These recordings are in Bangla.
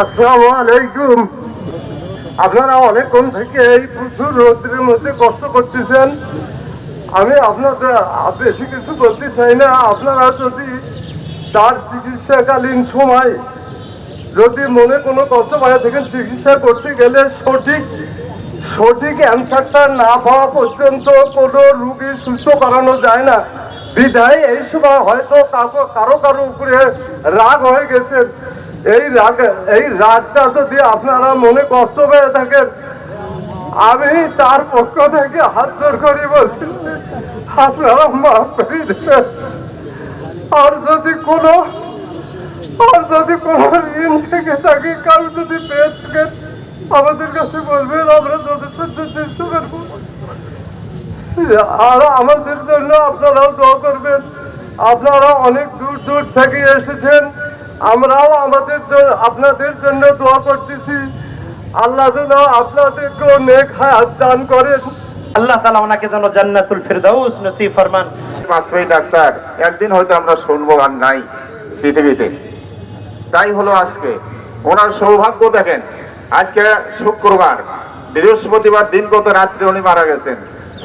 আসসালামু আলাইকুম। আপনারা অনেকক্ষণ থেকে এই প্রচুর রোদ্রের মধ্যে কষ্ট করতেছেন। আমি আপনাদের বেশি কিছু বলতে চাই না। আপনারা যদি তার চিকিৎসাকালীন সময় যদি মনে কোনো কষ্ট পায় থাকেন চিকিৎসা করতে গেলে সঠিক সঠিক অ্যান্সারটা না পাওয়া পর্যন্ত কোনো রুগী সুস্থ করানো যায় না। বিধায় এই সময় হয়তো কারও কারও উপরে রাগ হয়ে গেছে। এই রাগ, এই রাগটা যদি আপনারা মনে কষ্ট পেয়ে থাকেন, আমি তার পক্ষ থেকে হাত জোর করে বলছি, আপনারা মাফ করে দেবেন। আর যদি কোনো, আর যদি কোনো ঋণ থেকে থাকে কারও যদি পেয়ে থাকেন, আমাদের কাছে বলবেন, আমরা যথেষ্ট চেষ্টা করব আর আমাদের জন্য আপনারাও দোয়া করবেন। আপনারা অনেক দূর দূর থেকে এসেছেন। আমরাও আমাদের আপনাদের জন্য দোয়া করতেছি। আল্লাহ যেন নেক হায়াত দান করেন। আল্লাহ তালা ওনাকে যেন জান্নাতুল ফেরদাউস নসিব ফরমান। ডাক্তার একদিন হয়তো আমরা শুনব আর নাই পৃথিবীতে। তাই হলো আজকে। ওনার সৌভাগ্য দেখেন আজকে শুক্রবার বৃহস্পতিবার দিন গত রাত্রে উনি মারা গেছেন।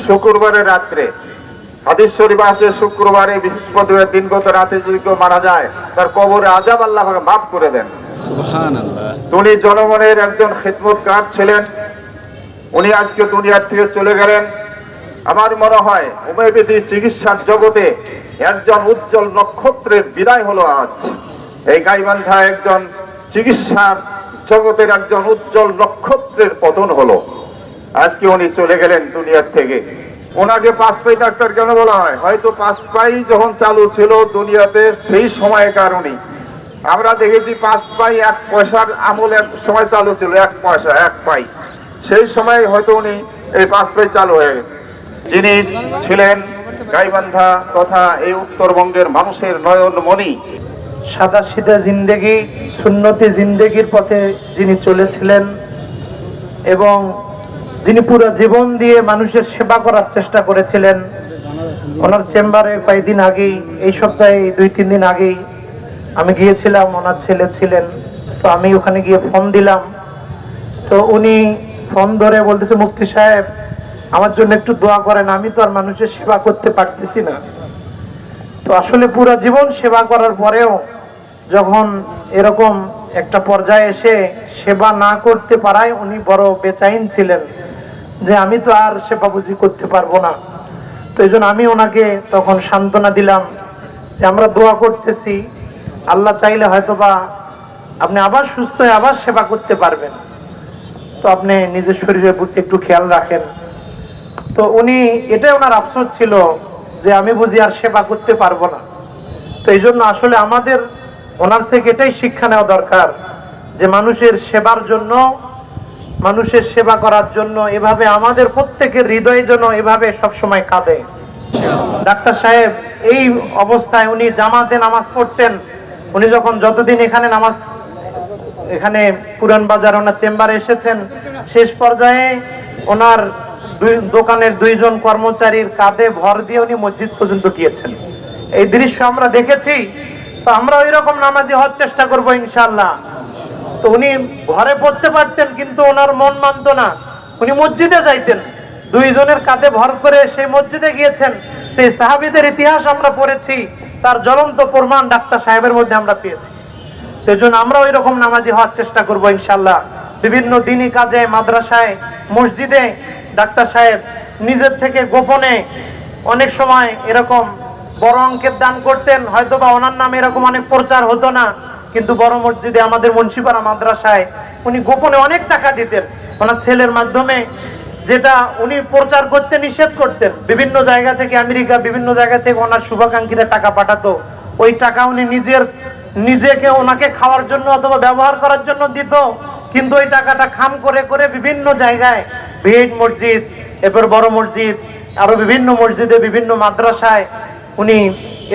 শুক্রবারের রাত্রে হাদিস শরীফ আছে শুক্রবারে বৃহস্পতিবার দিন গত রাতে যদি কেউ মারা যায় তার কবরে আজাব আল্লাহ মাফ করে দেন। উনি জনগণের একজন খিদমতকার ছিলেন। উনি আজকে দুনিয়ার থেকে চলে গেলেন। আমার মনে হয় হোমিওপ্যাথি চিকিৎসার জগতে একজন উজ্জ্বল নক্ষত্রের বিদায় হলো আজ। এই গাইবান্ধা একজন চিকিৎসার জগতের একজন উজ্জ্বল নক্ষত্রের পতন হলো। আজকে উনি চলে গেলেন দুনিয়ার থেকে। ওনাকে পাঁচ পাই ডাক্তার কেন বলা হয়? হয়তো পাঁচ পাই যখন চালু ছিল দুনিয়াতে, সেই সময়কার উনি আমরা দেখেছি পাঁচ পাই এক পয়সার আমল এক সময় চালু ছিল, এক পয়সা, এক পাই। সেই সময় হয়তো উনি এই পাঁচ পাই চালু হয়ে গেছে। যিনি ছিলেন গাইবান্ধা তথা এই উত্তরবঙ্গের মানুষের নয়ন মণি সাদা সিধা জিন্দেগি, সুন্নতি জিন্দেগির পথে যিনি চলেছিলেন এবং যিনি পুরো জীবন দিয়ে মানুষের সেবা করার চেষ্টা করেছিলেন, ওনার চেম্বারে কয়েকদিন আগেই, এই সপ্তাহে দুই, তিন দিন আগেই আমি গিয়েছিলাম, ওনার ছেলে ছিলেন। তো আমি ওখানে গিয়ে ফোন দিলাম। তো উনি ফোন ধরে বলতেছে, মুফতি সাহেব, আমার জন্য একটু দোয়া করেন, আমি তো আর মানুষের সেবা করতে পারতেছি না। তো আসলে পুরো জীবন সেবা করার পরেও যখন এরকম একটা পর্যায়ে এসে সেবা না করতে পারায় উনি বড় বেচাইন ছিলেন। যে আমি তো আর সেবা বুঝি করতে পারব না। তো এই আমি ওনাকে তখন সান্ত্বনা দিলাম যে আমরা দোয়া করতেছি, আল্লাহ চাইলে হয়তো বা আপনি আবার সুস্থ হয়ে আবার সেবা করতে পারবেন। তো আপনি নিজের শরীরের প্রতি একটু খেয়াল রাখেন। তো উনি, এটাই ওনার আফসোস ছিল যে আমি বুঝি আর সেবা করতে পারব না। তো এই জন্য আসলে আমাদের, ওনার থেকে এটাই শিক্ষা নেওয়া দরকার যে মানুষের সেবার জন্য মানুষের সেবা করার জন্য এভাবে আমাদের প্রত্যেকের হৃদয় যেন এভাবে সবসময় কাঁদে। ডাক্তার সাহেব, এই অবস্থায় উনি জামাতে নামাজ পড়তেন। উনি যখন যতদিন এখানে নামাজ, এখানে পুরান বাজার ওনার চেম্বারে এসেছেন, শেষ পর্যায়ে ওনার দুই, দোকানের দুইজন কর্মচারীর কাঁধে ভর দিয়ে উনি মসজিদ পর্যন্ত গিয়েছেন। এই দৃশ্য আমরা দেখেছি। তো আমরা ওই রকম নামাজি হওয়ার চেষ্টা করব ইনশাল্লাহ তো উনি ঘরে পড়তে পারতেন, কিন্তু ওনার মন মানত না। উনি মসজিদে যাইতেন। দুইজনের কাঁধে ভর করে সেই মসজিদে গিয়েছেন। সেই সাহাবিদের ইতিহাস আমরা পড়েছি, তার জ্বলন্ত প্রমাণ ডাক্তার সাহেবের মধ্যে আমরা পেয়েছি। সেই জন্য আমরা ওই রকম নামাজি হওয়ার চেষ্টা করব ইনশাল্লাহ বিভিন্ন দিনই কাজে, মাদ্রাসায়, মসজিদে ডাক্তার সাহেব নিজের থেকে গোপনে অনেক সময় এরকম বড় অঙ্কের দান করতেন হয়তো বা ওনার নামে এরকম অনেক প্রচার হতো না। কিন্তু বড় মসজিদে আমাদের মুন্সিপাড়া মাদ্রাসায় উনি গোপনে অনেক টাকা দিতেন। ওনার ছেলের মাধ্যমে যেটা উনি প্রচার করতে নিষেধ করতেন। বিভিন্ন জায়গা থেকে আমেরিকা, বিভিন্ন জায়গা থেকে ওনার শুভাকাঙ্ক্ষীরা টাকা পাঠাতো। ওই টাকা উনি নিজের, নিজেকে ওনাকে খাওয়ার জন্য অথবা ব্যবহার করার জন্য দিত। কিন্তু ওই টাকাটা খাম করে করে বিভিন্ন জায়গায় ভিড় মসজিদ, এরপর বড় মসজিদ আরও বিভিন্ন মসজিদে, বিভিন্ন মাদ্রাসায় উনি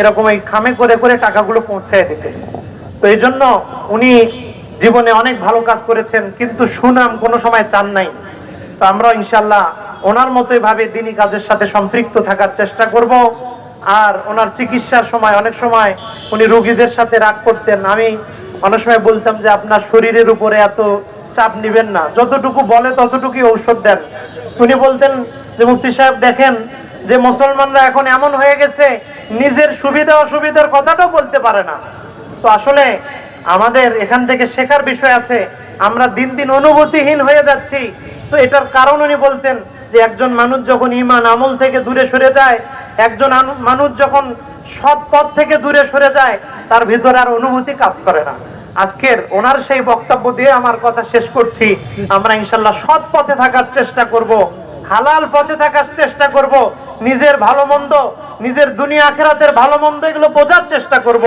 এরকম এই খামে করে করে টাকাগুলো পৌঁছায় দিতেন। তো এই জন্য উনি জীবনে অনেক ভালো কাজ করেছেন, কিন্তু সুনাম কোনো সময় চান নাই। তো আমরা ইনশাল্লাহ ওনার মতোই ভাবে দিনই কাজের সাথে সম্পৃক্ত থাকার চেষ্টা করব। আর ওনার চিকিৎসার সময় অনেক সময় উনি রোগীদের সাথে রাগ করতেন। আমি অনেক সময় বলতাম যে, আপনার শরীরের উপরে এত চাপ নিবেন না। যতটুকু বলে ততটুকুই ঔষধ দেন। উনি বলতেন যে, মুফতি সাহেব, দেখেন যে, মুসলমানরা এখন এমন হয়ে গেছে, নিজের সুবিধা অসুবিধার কথাটাও বলতে পারে না। তো আসলে আমাদের এখান থেকে শেখার বিষয় আছে, আমরা দিন দিন অনুভূতিহীন হয়ে যাচ্ছি। তো এটার কারণ উনি বলতেন যে একজন মানুষ যখন ইমান আমল থেকে দূরে সরে যায়, একজন মানুষ যখন সৎ পথ থেকে দূরে সরে যায়, তার ভিতরে আর অনুভূতি কাজ করে না। আজকের ওনার সেই বক্তব্য দিয়ে আমার কথা শেষ করছি। আমরা ইনশাল্লাহ সৎ পথে থাকার চেষ্টা করব, হালাল পথে থাকার চেষ্টা করব, নিজের ভালো মন্দ, নিজের দুনিয়া আখেরাতের ভালো মন্দ এগুলো বোঝার চেষ্টা করব।